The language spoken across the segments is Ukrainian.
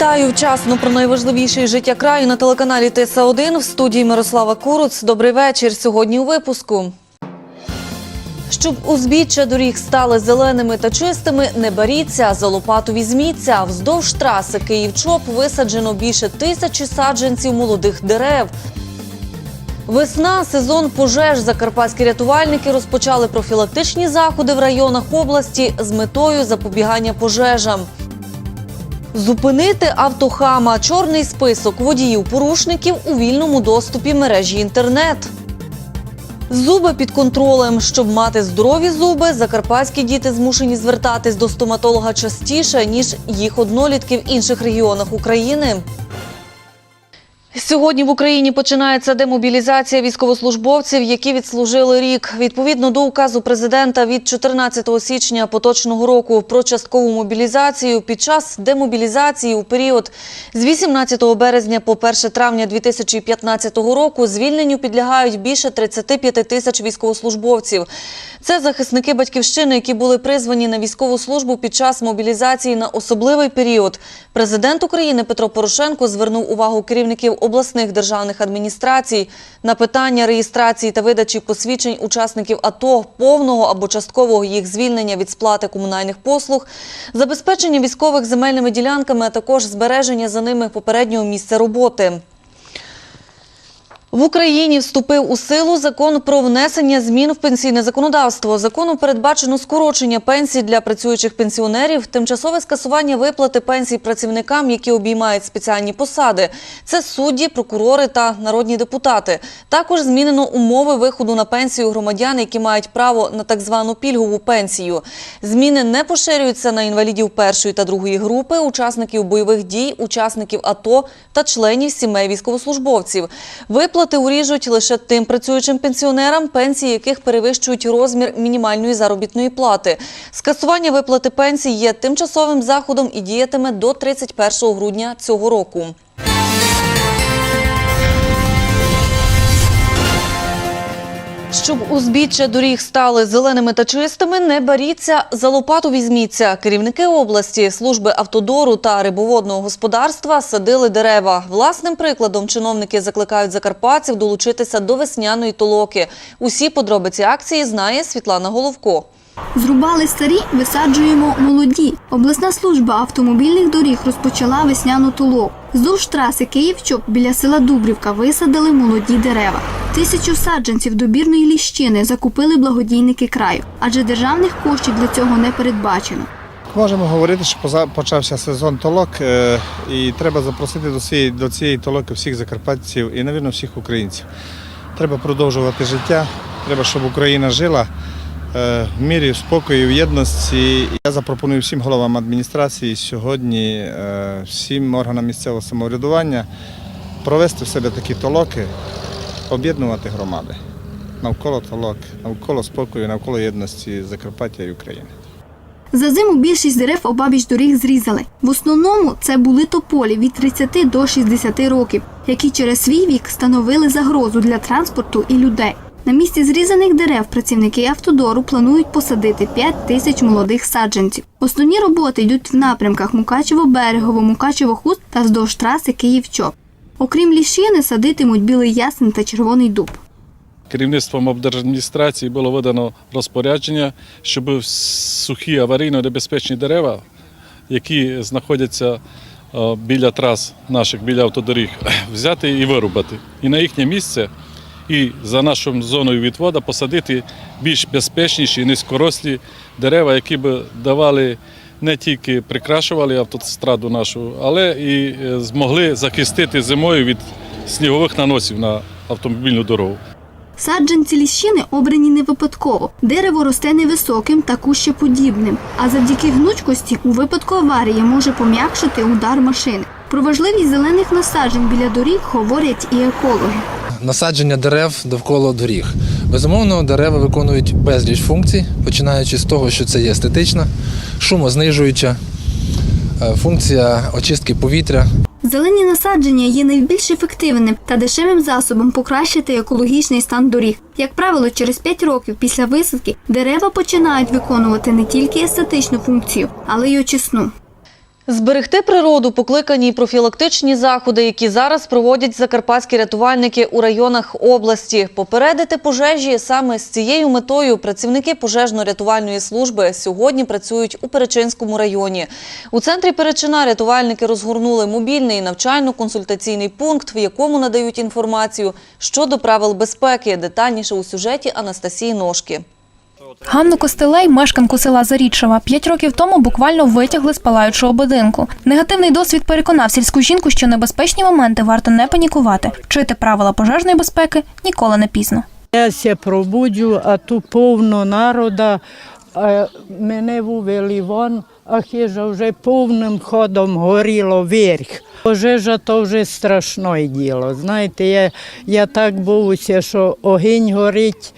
Вітаю вчасно про найважливіше життя краю на телеканалі ТСА 1 в студії Мирослава Куруц. Добрий вечір. Сьогодні у випуску. Щоб узбіччя доріг стали зеленими та чистими, не боріться, за лопату візьміться. Вздовж траси Київ-Чоп висаджено більше тисячі саджанців молодих дерев. Весна, сезон пожеж. Закарпатські рятувальники розпочали профілактичні заходи в районах області з метою запобігання пожежам. Зупинити автохама. Чорний список водіїв-порушників у вільному доступі мережі інтернет. Зуби під контролем. Щоб мати здорові зуби, закарпатські діти змушені звертатись до стоматолога частіше, ніж їх однолітки в інших регіонах України. Сьогодні в Україні починається демобілізація військовослужбовців, які відслужили рік. Відповідно до указу президента від 14 січня поточного року про часткову мобілізацію під час демобілізації у період з 18 березня по 1 травня 2015 року звільненню підлягають більше 35 тисяч військовослужбовців. Це захисники батьківщини, які були призвані на військову службу під час мобілізації на особливий період. Президент України Петро Порошенко звернув увагу керівників обласних державних адміністрацій на питання реєстрації та видачі посвідчень учасників АТО, повного або часткового їх звільнення від сплати комунальних послуг, забезпечення військових земельними ділянками, а також збереження за ними попереднього місця роботи. В Україні вступив у силу закон про внесення змін в пенсійне законодавство. Законом передбачено скорочення пенсій для працюючих пенсіонерів, тимчасове скасування виплати пенсій працівникам, які обіймають спеціальні посади. Це судді, прокурори та народні депутати. Також змінено умови виходу на пенсію громадян, які мають право на так звану пільгову пенсію. Зміни не поширюються на інвалідів першої та другої групи, учасників бойових дій, учасників АТО та членів сімей військовослужбовців. Виплати уріжуть лише тим працюючим пенсіонерам, пенсії яких перевищують розмір мінімальної заробітної плати. Скасування виплати пенсій є тимчасовим заходом і діятиме до 31 грудня цього року. Щоб узбіччя доріг стали зеленими та чистими, не баріться за лопату візьміться. Керівники області, служби автодору та рибоводного господарства садили дерева. Власним прикладом чиновники закликають закарпатців долучитися до весняної толоки. Усі подробиці акції знає Світлана Головко. Зрубали старі, висаджуємо молоді. Обласна служба автомобільних доріг розпочала весняну толоку. Вздовж траси Київ-Чоп біля села Дубрівка висадили молоді дерева. Тисячу саджанців добірної ліщини закупили благодійники краю, адже державних коштів для цього не передбачено. Можемо говорити, що почався сезон толок, е, і треба запросити до цієї, до цієї толоки всіх закарпатців і, навірно, всіх українців. Треба продовжувати життя, треба, щоб Україна жила в мірі, в спокої, в єдності. Я запропоную всім головам адміністрації сьогодні, е, всім органам місцевого самоврядування провести в себе такі толоки, об'єднувати громади навколо толок, навколо спокою, навколо єдності Закарпаття і України. За зиму більшість дерев обабіч доріг зрізали. В основному це були тополі від 30 до 60 років, які через свій вік становили загрозу для транспорту і людей. На місці зрізаних дерев працівники автодору планують посадити 5 тисяч молодих саджанців. Основні роботи йдуть в напрямках Мукачево-Берегово, Мукачево-Хуст та вздовж траси Київ-Чоп. Окрім ліщини, садитимуть білий ясен та червоний дуб. Керівництвом облдержадміністрації було видано розпорядження, щоб сухі аварійно небезпечні дерева, які знаходяться е, біля трас наших, біля автодоріг, взяти і вирубати. І на їхнє місце, і за нашою зоною відводу посадити більш безпечніші, низькорослі дерева, які б давали не тільки прикрашували автостраду нашу, але і е, змогли захистити зимою від снігових наносів на автомобільну дорогу. Саджанці ліщини обрані не випадково. Дерево росте невисоким та кущеподібним, а завдяки гнучкості у випадку аварії може пом'якшити удар машини. Про важливість зелених насаджень біля доріг говорять і екологи. Насадження дерев довкола доріг. Безумовно, дерева виконують безліч функцій, починаючи з того, що це є естетична, шумознижуюча е, функція очистки повітря. Зелені насадження є найбільш ефективним та дешевим засобом покращити екологічний стан доріг. Як правило, через 5 років після висадки дерева починають виконувати не тільки естетичну функцію, але й очисну. Зберегти природу покликані й профілактичні заходи, які зараз проводять закарпатські рятувальники у районах області. Попередити пожежі саме з цією метою працівники пожежно-рятувальної служби сьогодні працюють у Перечинському районі. У центрі Перечина рятувальники розгорнули мобільний навчально-консультаційний пункт, в якому надають інформацію щодо правил безпеки. Детальніше у сюжеті Анастасії Ножки. Ганну Костелей, мешканку села Зарічева, п'ять років тому буквально витягли з палаючого будинку. Негативний досвід переконав сільську жінку, що небезпечні моменти варто не панікувати. Вчити правила пожежної безпеки ніколи не пізно. Я ся пробуджу, а тут повно народа, а мене вивели вон, а хижа вже повним ходом горіло вверх. Пожежа то вже страшне діло. Знаєте, я, я так боюся, що огінь горить,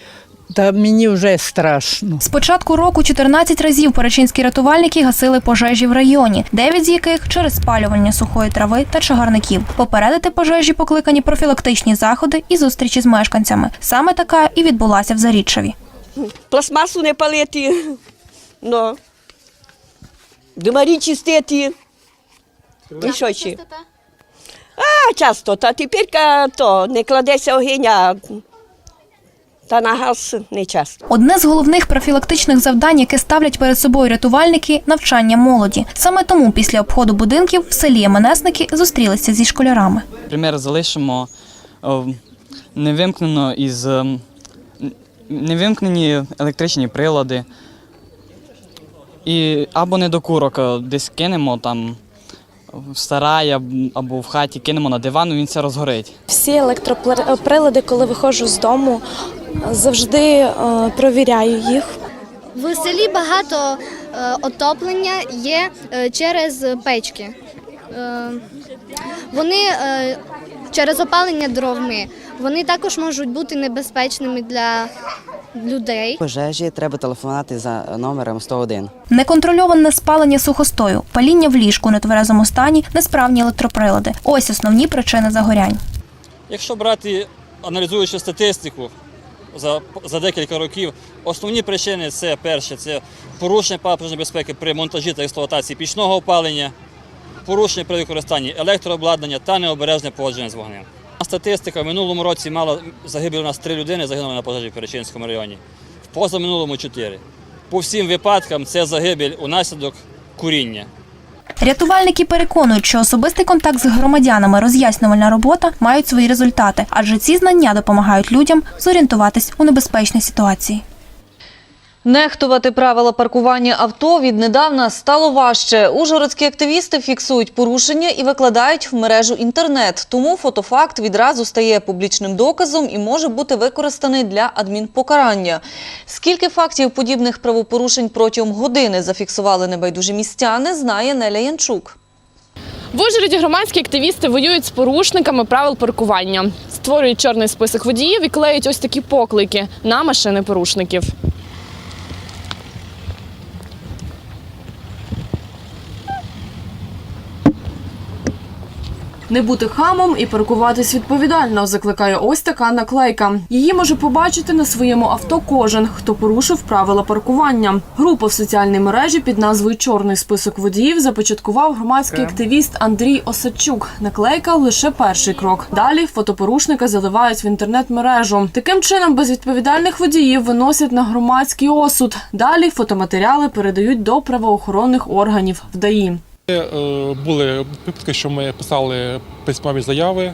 та мені вже страшно. З початку року 14 разів перечинські рятувальники гасили пожежі в районі, 9 з яких через спалювання сухої трави та чагарників. Попередити пожежі покликані профілактичні заходи і зустрічі з мешканцями. Саме така і відбулася в Заріччеві. пластмасу не палити, ну, димарі чистити. І що ще? А, часто. Та тепер то не кладеться огінь, а та на газ не часто. Одне з головних профілактичних завдань, яке ставлять перед собою рятувальники навчання молоді. Саме тому після обходу будинків в селі МНСники зустрілися зі школярами. Примір залишимо невимкнено із ем, невимкнені електричні прилади. І або недокурок е, десь кинемо там в сараї або в хаті кинемо на диван, він все розгорить. Всі електроприлади, коли виходжу з дому, завжди е, провіряю їх. В селі багато е, отоплення є е, через печки. Вони через опалення дровми. Вони також можуть бути небезпечними для людей. Пожежі треба телефонувати за номером 101. Неконтрольоване спалення сухостою, паління в ліжку у нетверезому стані, несправні електроприлади. Ось основні причини загорянь. Якщо брати, аналізуючи статистику за, за декілька років, основні причини це перше, це порушення правил пожежної безпеки при монтажі та експлуатації пічного опалення, порушення при використанні електрообладнання та необережне поводження з вогнем. Статистика в минулому році мала загибель у нас три людини загинули на пожежі в Перечинському районі, в позаминулому чотири. По всім випадкам це загибель унаслідок куріння. Рятувальники переконують, що особистий контакт з громадянами, роз'яснювальна робота мають свої результати, адже ці знання допомагають людям зорієнтуватись у небезпечній ситуації. Нехтувати правила паркування авто віднедавна стало важче. Ужгородські активісти фіксують порушення і викладають в мережу інтернет. Тому фотофакт відразу стає публічним доказом і може бути використаний для адмінпокарання. Скільки фактів подібних правопорушень протягом години зафіксували небайдужі містяни, знає Неля Янчук. В Ужгороді громадські активісти воюють з порушниками правил паркування, створюють чорний список водіїв і клеють ось такі поклики на машини порушників. Не бути хамом і паркуватись відповідально, закликає ось така наклейка. Її може побачити на своєму авто кожен, хто порушив правила паркування. Групу в соціальній мережі під назвою Чорний список водіїв започаткував громадський активіст Андрій Осадчук. Наклейка лише перший крок. Далі фотопорушника заливають в інтернет-мережу. Таким чином, безвідповідальних водіїв виносять на громадський осуд. Далі фотоматеріали передають до правоохоронних органів в ДАІ. Е, Були випадки, що ми писали письмові заяви, е,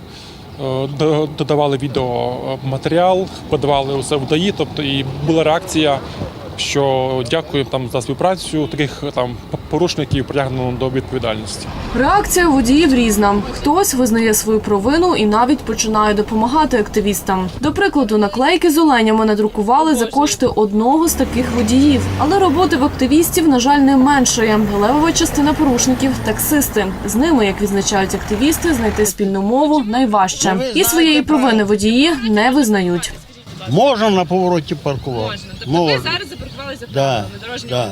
до- додавали відеоматеріал, подавали усе в ДАІ, тобто і була реакція, що дякую там за співпрацю, таких там порушників притягнено до відповідальності. Реакція водіїв різна. Хтось визнає свою провину і навіть починає допомагати активістам. До прикладу, наклейки з оленями надрукували за кошти одного з таких водіїв. Але роботи в активістів, на жаль, не меншає. Левова частина порушників таксисти. З ними, як відзначають активісти, знайти спільну мову найважче. І своєї провини водії не визнають. Можна на повороті паркувати. Можна. Тобто зараз запаркувалися Да, да,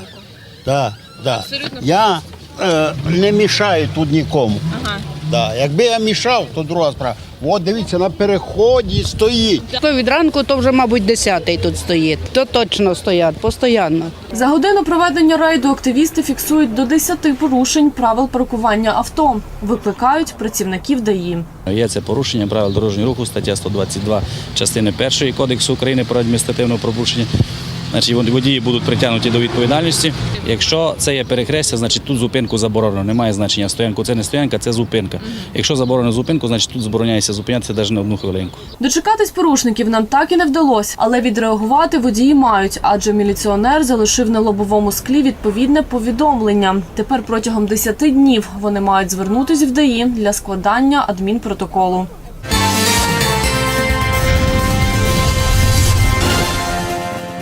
да, да. Я е, не мішаю тут нікому. Ага. Да. Якби я мішав, то друга справа. От дивіться, на переході стоїть. То від ранку, то вже, мабуть, десятий тут стоїть. То точно стоять, постійно. За годину проведення рейду активісти фіксують до 10 порушень правил паркування авто. Викликають працівників ДАІ. Є це порушення правил дорожнього руху, стаття 122 частини 1 Кодексу України про адміністративне пропущення. Значить, водії будуть притягнуті до відповідальності. Якщо це є перехрестя, значить тут зупинку заборонено. Немає значення стоянку. Це не стоянка, це зупинка. Якщо заборонено зупинку, значить тут забороняється зупинятися навіть на одну хвилинку. Дочекатись порушників нам так і не вдалося, але відреагувати водії мають, адже міліціонер залишив на лобовому склі відповідне повідомлення. Тепер протягом 10 днів вони мають звернутися в ДАІ для складання адмінпротоколу.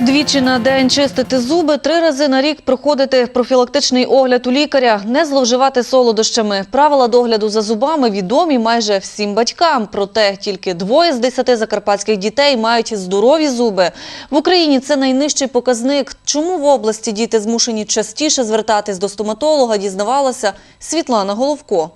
Двічі на день чистити зуби, три рази на рік проходити профілактичний огляд у лікаря, не зловживати солодощами. Правила догляду за зубами відомі майже всім батькам. Проте тільки двоє з десяти закарпатських дітей мають здорові зуби. В Україні це найнижчий показник. Чому в області діти змушені частіше звертатись до стоматолога, дізнавалася Світлана Головко.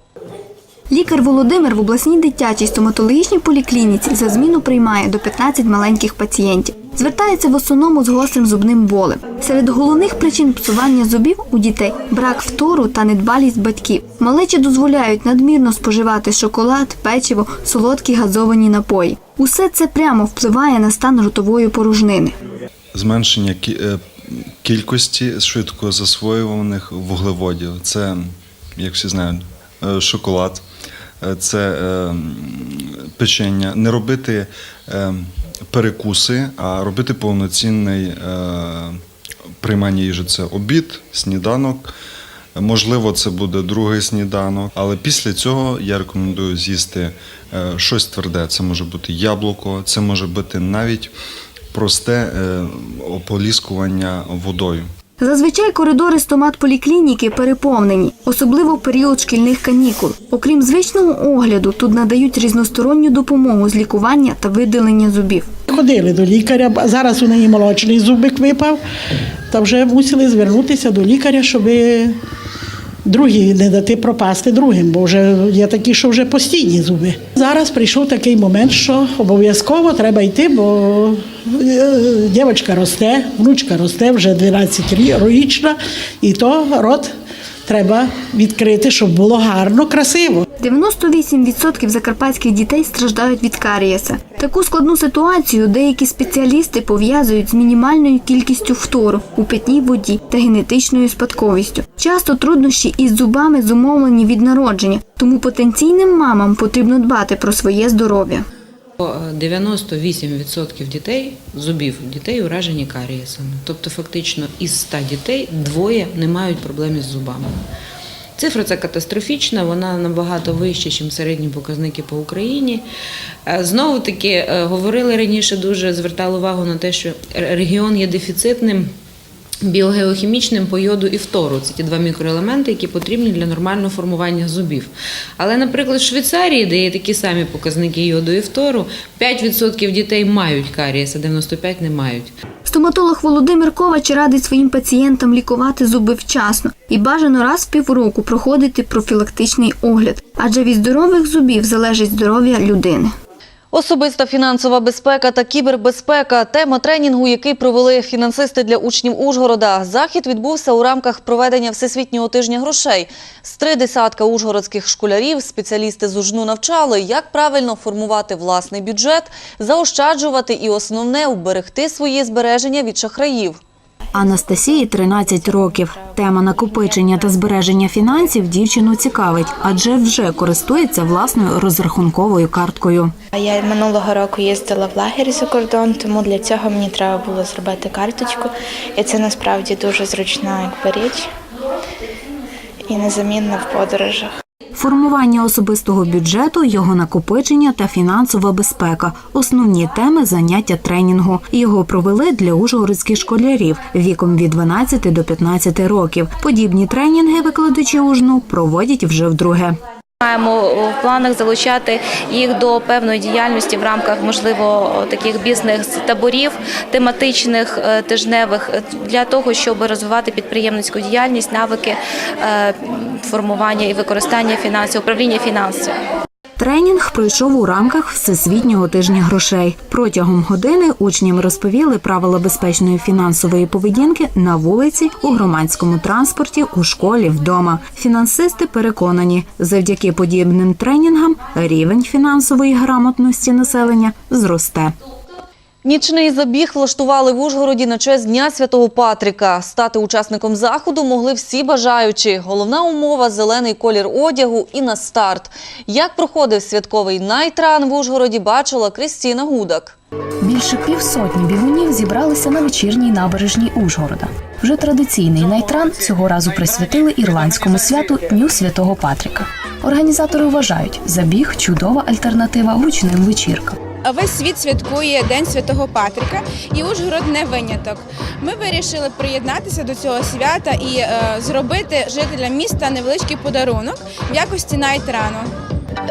Лікар Володимир в обласній дитячій стоматологічній поліклініці за зміну приймає до 15 маленьких пацієнтів. Звертається в основному з гострим зубним болем. Серед головних причин псування зубів у дітей брак втору та недбалість батьків. Малечі дозволяють надмірно споживати шоколад, печиво, солодкі газовані напої. Усе це прямо впливає на стан ротової порожнини. зменшення е, кількості швидко засвоюваних вуглеводів. Це, як всі знають, е, шоколад, е, це печення. Не робити перекуси, а робити повноцінний е, приймання їжі. Це обід, сніданок. Можливо, це буде другий сніданок, але після цього я рекомендую з'їсти е, щось тверде. Це може бути яблуко, це може бути навіть просте е, ополіскування водою. Зазвичай коридори стомат-поліклініки переповнені, особливо в період шкільних канікул. Окрім звичного огляду, тут надають різносторонню допомогу з лікування та видалення зубів. Ходили до лікаря, зараз у неї молочний зубик випав, та вже мусили звернутися до лікаря, щоб другі не дати пропасти другим, бо вже є такі, що вже постійні зуби. Зараз прийшов такий момент, що обов'язково треба йти, бо е, дівчинка росте, внучка росте, вже 12-річна, і то рот треба відкрити, щоб було гарно, красиво. 98% закарпатських дітей страждають від карієса. Таку складну ситуацію деякі спеціалісти пов'язують з мінімальною кількістю фтору у питній воді та генетичною спадковістю. Часто труднощі із зубами зумовлені від народження, тому потенційним мамам потрібно дбати про своє здоров'я. 98% дітей, зубів дітей уражені карієсами. Тобто, фактично, із 100 дітей двоє не мають проблем із зубами. Цифра ця катастрофічна, вона набагато вища, ніж середні показники по Україні. Е, Знову таки е, говорили раніше, дуже звертали увагу на те, що регіон є дефіцитним. Біогеохімічним по йоду і фтору це ті два мікроелементи, які потрібні для нормального формування зубів. Але, наприклад, в Швейцарії, де є такі самі показники йоду і фтору, 5% дітей мають карієс, а 95% не мають. Стоматолог Володимир Ковач радить своїм пацієнтам лікувати зуби вчасно і бажано раз в півроку проходити профілактичний огляд, адже від здорових зубів залежить здоров'я людини. Особиста фінансова безпека та кібербезпека – тема тренінгу, який провели фінансисти для учнів Ужгорода. Захід відбувся у рамках проведення Всесвітнього тижня грошей. З три десятка ужгородських школярів спеціалісти з УЖНУ навчали, як правильно формувати власний бюджет, заощаджувати і основне – уберегти свої збереження від шахраїв. Анастасії 13 років. Тема накопичення та збереження фінансів дівчину цікавить, адже вже користується власною розрахунковою карткою. Я минулого року їздила в лагерь за кордон, тому для цього мені треба було зробити карточку. І це насправді дуже зручна якби, річ і незамінна в подорожах. Формування особистого бюджету, його накопичення та фінансова безпека основні теми заняття тренінгу. Його провели для ужгородських школярів віком від 12 до 15 років. Подібні тренінги викладачі УЖНУ проводять вже вдруге. Маємо в планах залучати їх до певної діяльності в рамках, можливо, таких бізнес-таборів, тематичних е, тижневих е, для того, щоб розвивати підприємницьку діяльність, навики е, формування і використання фінансів, управління фінансів. Тренінг пройшов у рамках Всесвітнього тижня грошей. Протягом години учням розповіли правила безпечної фінансової поведінки на вулиці, у громадському транспорті, у школі, вдома. Фінансисти переконані, завдяки подібним тренінгам рівень фінансової грамотності населення зросте. Нічний забіг влаштували в Ужгороді на честь Дня Святого Патрика. Стати учасником заходу могли всі бажаючі. Головна умова – зелений колір одягу і на старт. Як проходив святковий найтран в Ужгороді, бачила Крістіна Гудак. Більше півсотні бігунів зібралися на вечірній набережній Ужгорода. Вже традиційний найтран цього разу присвятили ірландському святу Дню Святого Патріка. Організатори вважають, забіг чудова альтернатива гучним вечіркам. Весь світ святкує День Святого Патрика, і Ужгород не виняток. Ми вирішили приєднатися до цього свята і е, зробити жителям міста невеличкий подарунок в якості найтрану.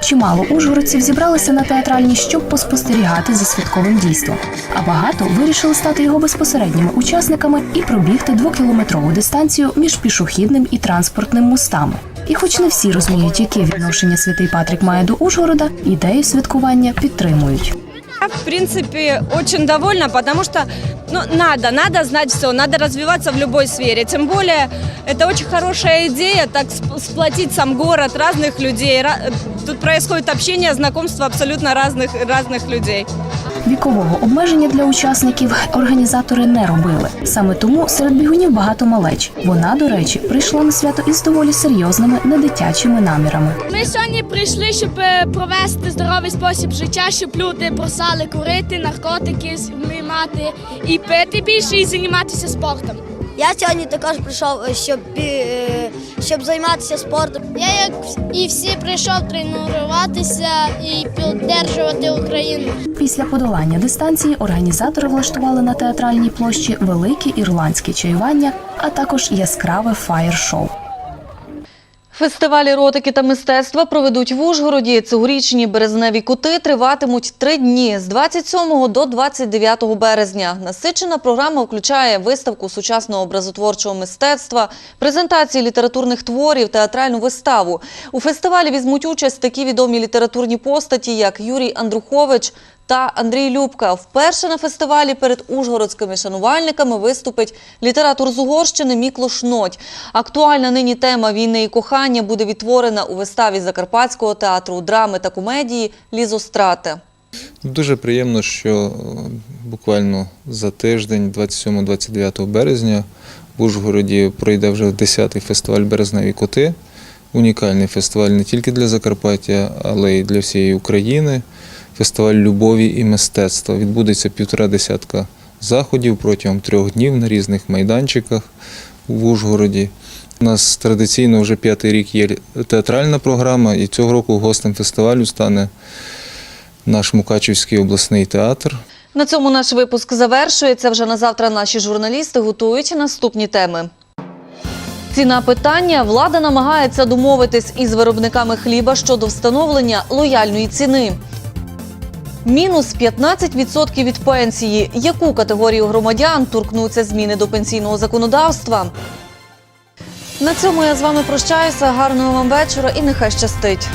Чимало ужгородців зібралися на театральні, щоб поспостерігати за святковим дійством. А багато вирішили стати його безпосередніми учасниками і пробігти двокілометрову дистанцію між пішохідним і транспортним мостами. І хоч не всі розуміють, яке відношення святий Патрик має до Ужгорода, ідею святкування підтримують. Я, в принципе, очень довольна, потому что ну, надо, надо знать все, надо развиваться в любой сфере. Тем более, это очень хорошая идея, так сп- сплотить сам город, разных людей. Ра- Тут происходит общение, знакомство абсолютно разных, разных людей. Вікового обмеження для учасників організатори не робили. Саме тому серед бігунів багато малеч. Вона, до речі, прийшла на свято із доволі серйозними недитячими намірами. Ми сьогодні прийшли, щоб е, провести здоровий спосіб життя, щоб люди бросали курити, наркотики мати і пити більше, і займатися спортом. Я сьогодні також прийшов, е, щоб, е, щоб займатися спортом. Я, як і всі, прийшов тренуватися і підтримувати Україну. Після подолання дистанції організатори влаштували на театральній площі велике ірландське чаювання, а також яскраве фаєр-шоу. Фестиваль еротики та мистецтва проведуть в Ужгороді. Цьогорічні березневі кути триватимуть три дні з 27 до 29 березня. Насичена програма включає виставку сучасного образотворчого мистецтва, презентації літературних творів, театральну виставу. У фестивалі візьмуть участь такі відомі літературні постаті, як Юрій Андрухович та Андрій Любка. Вперше на фестивалі перед ужгородськими шанувальниками виступить літератор з Угорщини Міклош Ноть. Актуальна нині тема війни і кохання буде відтворена у виставі Закарпатського театру драми та комедії Лізострати. Дуже приємно, що е, буквально за тиждень, 27-29 березня, в Ужгороді пройде вже 10-й фестиваль Березневі коти. Унікальний фестиваль не тільки для Закарпаття, але й для всієї України. Фестиваль любові і мистецтва. Відбудеться півтора десятка заходів протягом трьох днів на різних майданчиках в Ужгороді. У нас традиційно вже п'ятий рік є театральна програма, і цього року гостем фестивалю стане наш Мукачівський обласний театр. На цьому наш випуск завершується. Вже на завтра наші журналісти готують наступні теми. Ціна питання. Влада намагається домовитись із виробниками хліба щодо встановлення лояльної ціни. Мінус 15% від пенсії. Яку категорію громадян торкнуться зміни до пенсійного законодавства? На цьому я з вами прощаюся. Гарного вам вечора і нехай щастить.